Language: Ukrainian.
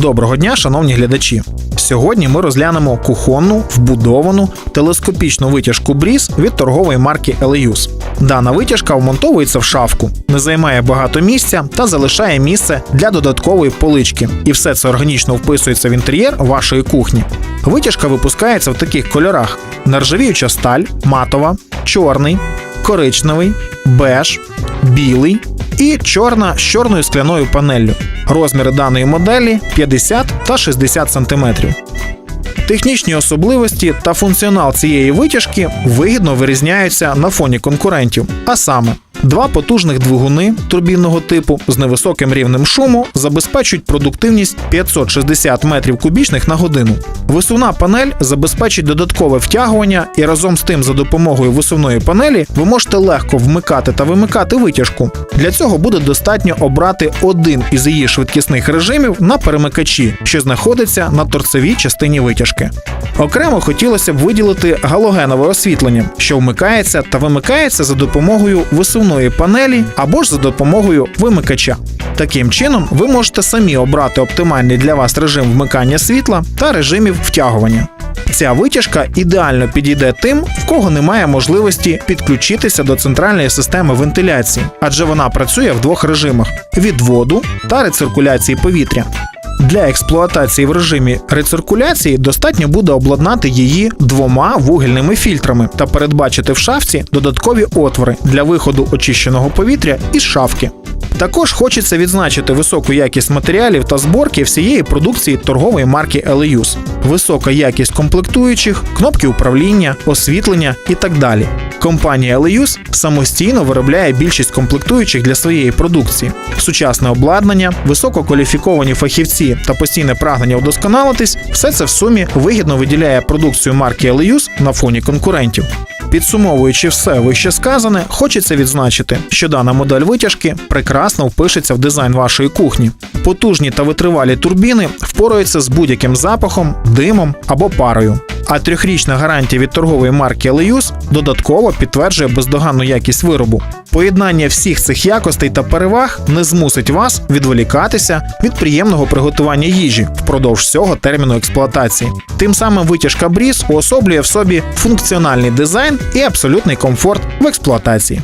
Доброго дня, шановні глядачі. Сьогодні ми розглянемо кухонну, вбудовану телескопічну витяжку бріз від торгової марки Eleus. Дана витяжка вмонтовується в шафку, не займає багато місця та залишає місце для додаткової полички. І все це органічно вписується в інтер'єр вашої кухні. Витяжка випускається в таких кольорах: нержавіюча сталь, матова, чорний, коричневий, беж, білий і чорна з чорною скляною панеллю. Розміри даної моделі 50 та 60 см. Технічні особливості та функціонал цієї витяжки вигідно вирізняються на фоні конкурентів, а саме. Два потужних двигуни турбінного типу з невисоким рівнем шуму забезпечують продуктивність 560 метрів кубічних на годину. Висувна панель забезпечить додаткове втягування, і разом з тим, за допомогою висувної панелі, ви можете легко вмикати та вимикати витяжку. Для цього буде достатньо обрати один із її швидкісних режимів на перемикачі, що знаходиться на торцевій частині витяжки. Окремо хотілося б виділити галогенове освітлення, що вмикається та вимикається за допомогою висувної панелі або ж за допомогою вимикача. Таким чином, ви можете самі обрати оптимальний для вас режим вмикання світла та режимів втягування. Ця витяжка ідеально підійде тим, в кого немає можливості підключитися до центральної системи вентиляції, адже вона працює в двох режимах: відводу та рециркуляції повітря. Для експлуатації в режимі рециркуляції достатньо буде обладнати її двома вугільними фільтрами та передбачити в шафці додаткові отвори для виходу очищеного повітря із шафки. Також хочеться відзначити високу якість матеріалів та зборки всієї продукції торгової марки Eleus. Висока якість комплектуючих, кнопки управління, освітлення і так далі. Компанія Eleus самостійно виробляє більшість комплектуючих для своєї продукції. Сучасне обладнання, висококваліфіковані фахівці та постійне прагнення удосконалитись все це в сумі вигідно виділяє продукцію марки Eleus на фоні конкурентів. Підсумовуючи все вище сказане, хочеться відзначити, що дана модель витяжки прекрасно впишеться в дизайн вашої кухні. Потужні та витривалі турбіни впораються з будь-яким запахом, димом або парою. А трьохрічна гарантія від торгової марки Леюс додатково підтверджує бездоганну якість виробу. Поєднання всіх цих якостей та переваг не змусить вас відволікатися від приємного приготування їжі впродовж всього терміну експлуатації. Тим самим витяжка бріз уособлює в собі функціональний дизайн і абсолютний комфорт в експлуатації.